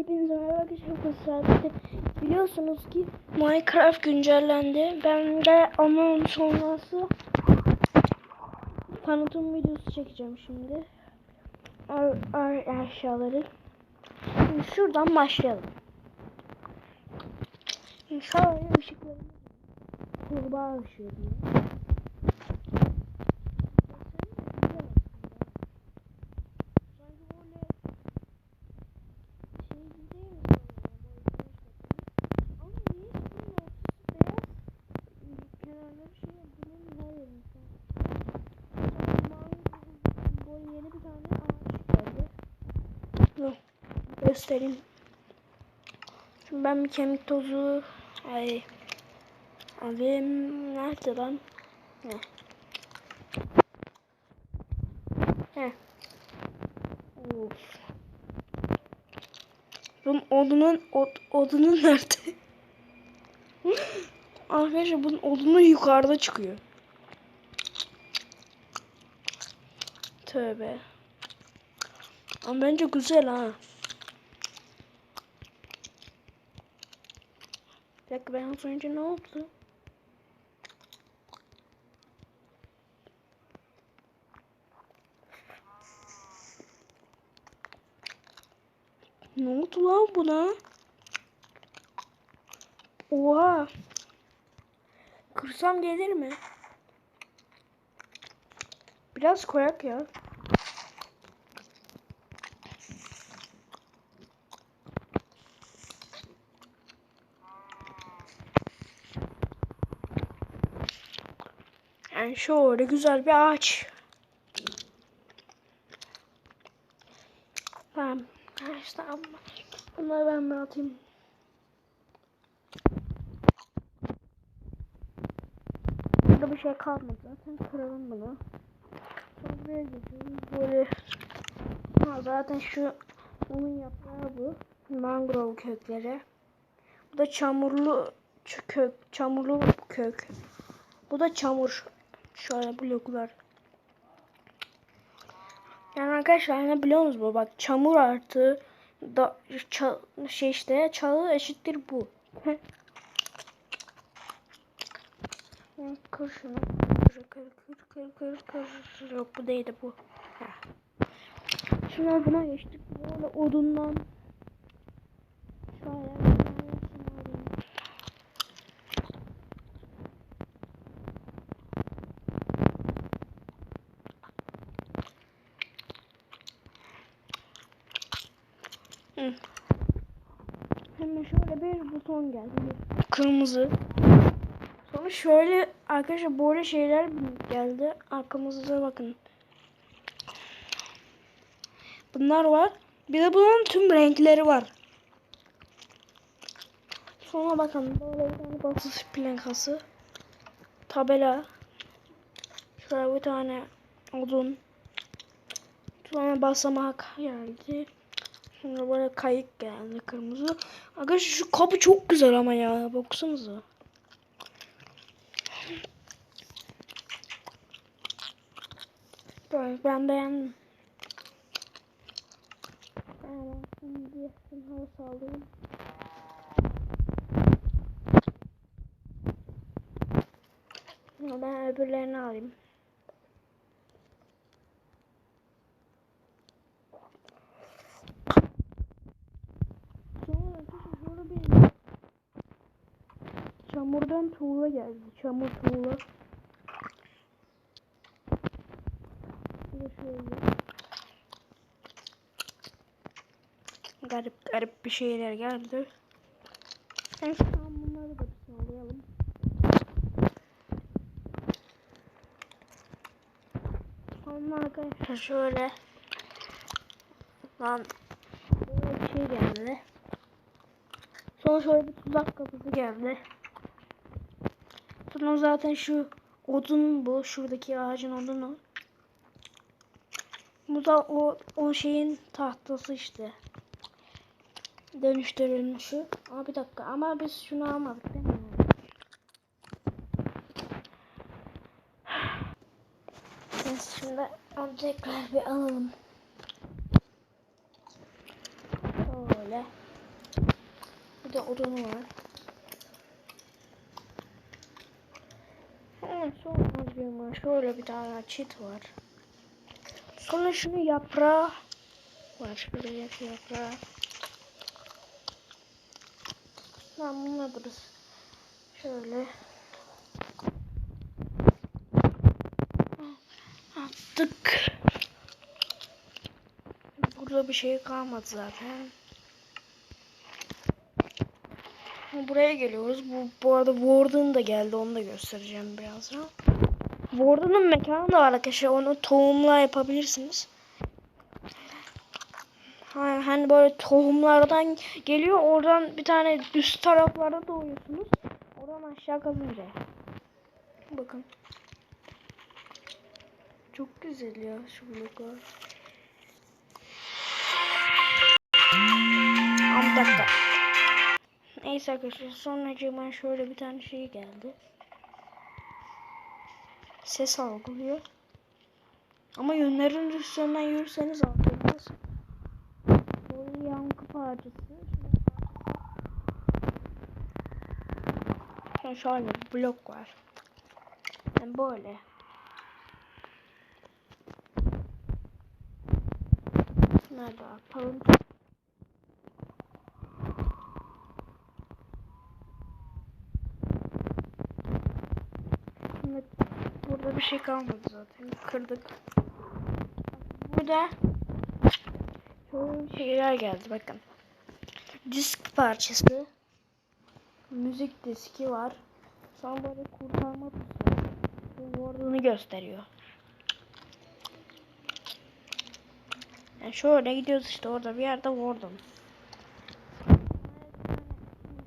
Hepinize merhaba arkadaşlar. Biliyorsunuz ki Minecraft güncellendi. Ben de onun sonrası tanıtım videosu çekeceğim şimdi. Ar, ar eşyaları. Şimdi şuradan başlayalım. Şimdi şöyle ışıklarımız kurbağa ışığı diye. Sanki böyle şey gibi değil mi sana ya? Böyle güneş batımı. Ama niye bunun ortası beyaz? Kenarları şey bunun her yerini Sonra mavi böyle yeni bir tane ağaç geldi. Dur göstereyim. Şimdi ben bir kemik tozu ay alayım. Nerede lan? Ne? Heh. Of. Bunun odunun od, odunu nerede? Arkadaşlar bunun odunu yukarıda çıkıyor. Tövbe. Ama bence güzel ha. Bir dakika ben az önce ne oldu? Ne oldu lan buna? Kırsam gelir mi? Biraz koyak ya. Yani şöyle güzel bir ağaç. Tamam. Ama bunları ben bir atayım. Burada bir şey kalmadı zaten kıralım bunu. Buraya geçiyoruz böyle. Ha, zaten şu onun yaprağı bu. Mangrove kökleri. Bu da çamurlu kök, çamurlu kök. Bu da çamur. Şöyle bloklar. Yani arkadaşlar ne biliyor musunuz bu? Bak çamur artı da ça- şey işte çalı eşittir bu. kır. Kır kır kır kır kır kır. Yok bu değildi bu. Heh. Şimdi buna geçtik. Böyle odundan. Şöyle. bir tanesini alayım. Hı. Hemen şöyle bir buton geldi. Bir Kırmızı. Sonra şöyle arkadaşlar böyle şeyler geldi. Arkamızda bakın. Bunlar var. Bir de bunun tüm renkleri var. Sonra bakın böyle bir tane basış plakası. Tabela. Şöyle bir tane odun. Sonra basamak geldi. Sonra böyle kayık geldi kırmızı. Arkadaşlar şu kapı çok güzel ama ya. Baksanıza. Böyle ben beğendim. Ben hava sağlayayım. Şimdi Ben öbürlerini alayım. Sonra arkadaşlar şöyle bir çamurdan tuğla geldi. Çamur tuğla. Garip garip bir şeyler geldi. En son bunları da bir sağlayalım. Sonra arkadaşlar şöyle lan böyle bir şey geldi. Sonra şöyle bir tuzak kapısı geldi. Sonra zaten şu odun bu. Şuradaki ağacın odunu. Bu da o, o şeyin tahtası işte. Dönüştürülmüşü. Aa bir dakika ama biz şunu almadık değil mi? Biz şimdi tekrar bir alalım. Şöyle. Burada odunu var. Evet, sonra diyorum şöyle bir tane çit var. Sonra şunu yaprağı var. Yak- yaprağı. Tamam bunu alırız. Şöyle. Attık. Burada bir şey kalmadı zaten. Buraya geliyoruz. Bu, bu arada Warden da geldi. Onu da göstereceğim birazdan. Warden'ın mekanı da var arkadaşlar. Onu tohumla yapabilirsiniz. Ha- Hani böyle tohumlardan geliyor. Oradan bir tane üst taraflarda doğuyorsunuz. Oradan aşağı kazınca. Bakın. Çok güzel ya şu bloklar. Ama dakika. Neyse arkadaşlar sonra şöyle bir tane şey geldi. Ses algılıyor. Ama yönlerin üstünden yürürseniz algılamaz. Böyle yankı parçası. Şimdi şöyle blok var. Yani böyle. Nerede yapalım? Şimdi burada bir şey kalmadı zaten. Kırdık. Burada şöyle şeyler geldi bakın. Disk parçası. Müzik diski var. Sonra böyle kurtarma var. Bu Warden'ı gösteriyor. Yani şöyle gidiyoruz işte orada bir yerde Warden.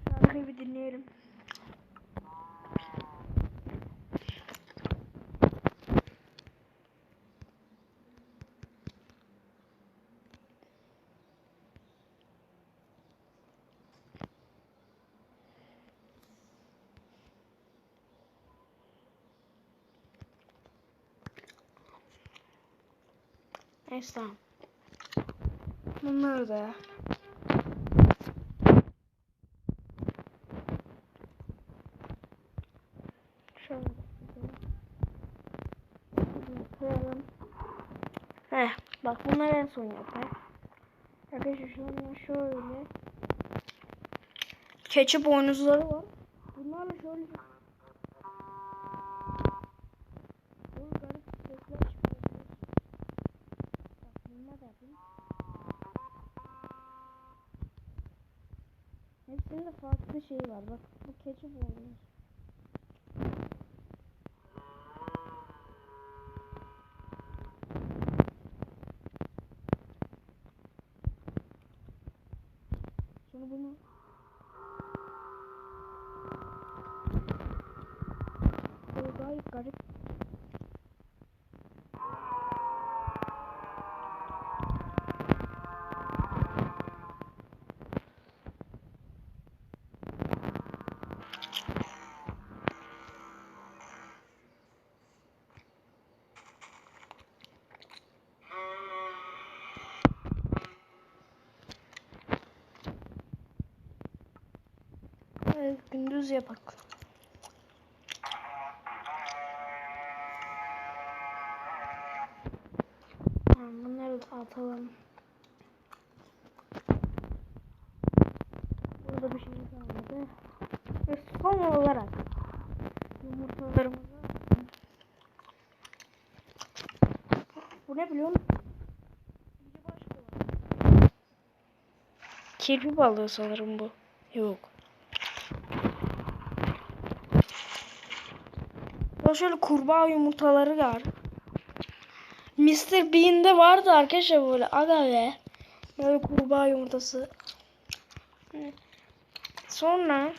Şarkıyı bir dinleyelim. Neyse tamam. Bunlar da. Şöyle. Koyalım. Heh, bak bunları en son yapayım. Arkadaşlar şunlar şöyle. Keçi boynuzları var. Bunlarla şöyle Böyle garip sesler çıkartıyoruz. Bak bununla da yapayım. Hepsinde farklı şey var. Bak bu keçi boynuz. Sonra bunu Böyle gayet garip Gündüz yapak. Bunları da atalım. Burada bir şey kalmadı. Ve son olarak yumurtalarımızı Bu ne biliyor musun? Kirpi balığı sanırım bu. Yok. Şöyle kurbağa yumurtaları var. Mr. Bean'de vardı arkadaşlar böyle aga be. Böyle kurbağa yumurtası. Sonra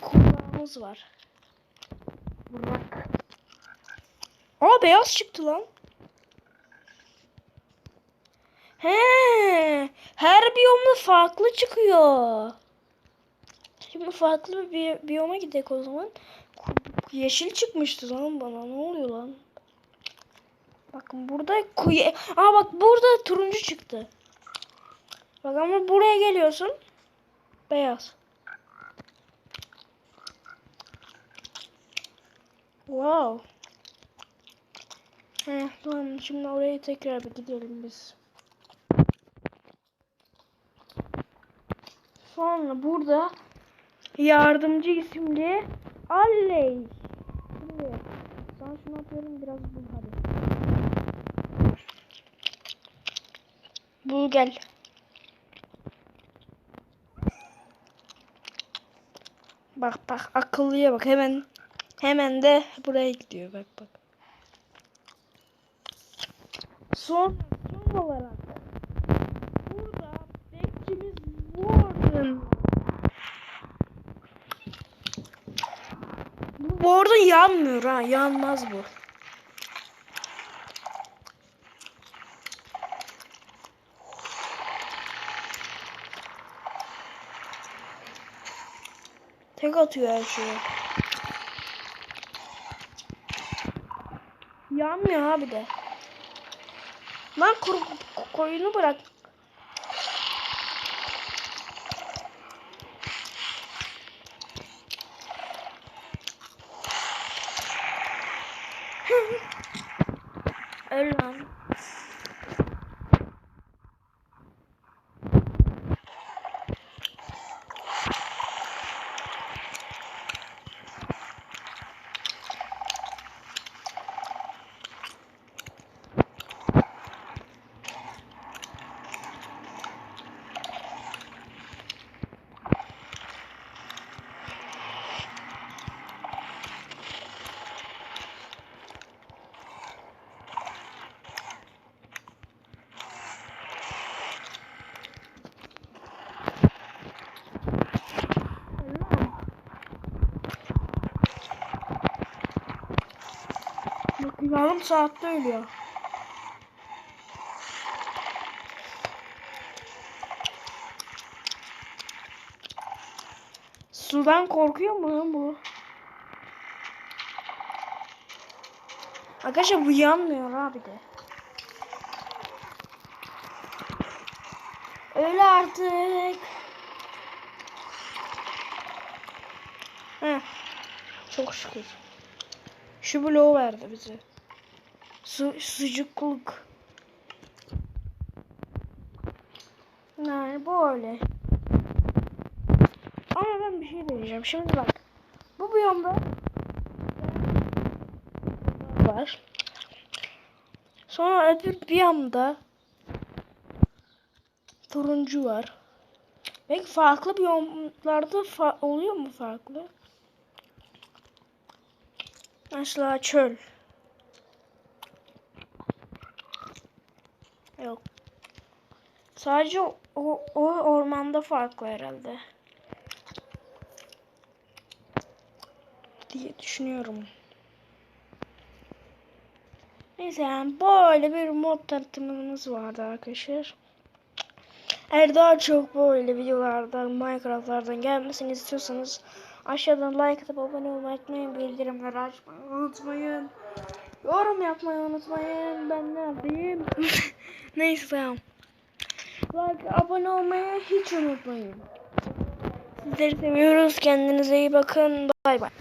kurbağamız var. Burak. Aa beyaz çıktı lan. He, her biyomda farklı çıkıyor. Şimdi farklı bir bi- biyoma gidelim o zaman. Yeşil çıkmıştı lan bana. Ne oluyor lan? Bakın burada kuyu... Aa bak burada turuncu çıktı. Bak ama buraya geliyorsun. Beyaz. Wow. Heh, tamam şimdi oraya tekrar bir gidelim biz. Sonra burada yardımcı isimli Alley. Şimdi sana şunu atıyorum biraz bul hadi. Bul gel. Bak bak akıllıya bak hemen hemen de buraya gidiyor bak bak. Son son olarak burada bekçimiz Warden. Bu Warden yanmıyor ha yanmaz bu. Tek atıyor her şeye. Yanmıyor abi de. Lan koyunu bırak. Öl lan. Yarım saatte ölüyor. Sudan korkuyor mu lan bu? Arkadaşlar bu yanmıyor abi de. Öyle artık. Heh. Çok şükür. Şu bloğu verdi bize. Su, sucukluk. Yani böyle. Ama ben bir şey diyeceğim. Şimdi bak. Bu biyomda var. Sonra öbür biyomda turuncu var. Belki farklı biyomlarda fa oluyor mu farklı? Mesela çöl. Yok. Sadece o, o ormanda farklı herhalde. Diye düşünüyorum. Neyse yani böyle bir mod tanıtımımız vardı arkadaşlar. Eğer daha çok böyle videolardan, Minecraft'lardan gelmesini istiyorsanız aşağıdan like atıp abone olmayı unutmayın. Bildirimleri açmayı unutmayın. Yorum yapmayı unutmayın. Ben ne yapayım? Neyse tamam. Like, abone olmayı hiç unutmayın. Sizleri seviyoruz. Kendinize iyi bakın. Bay bay.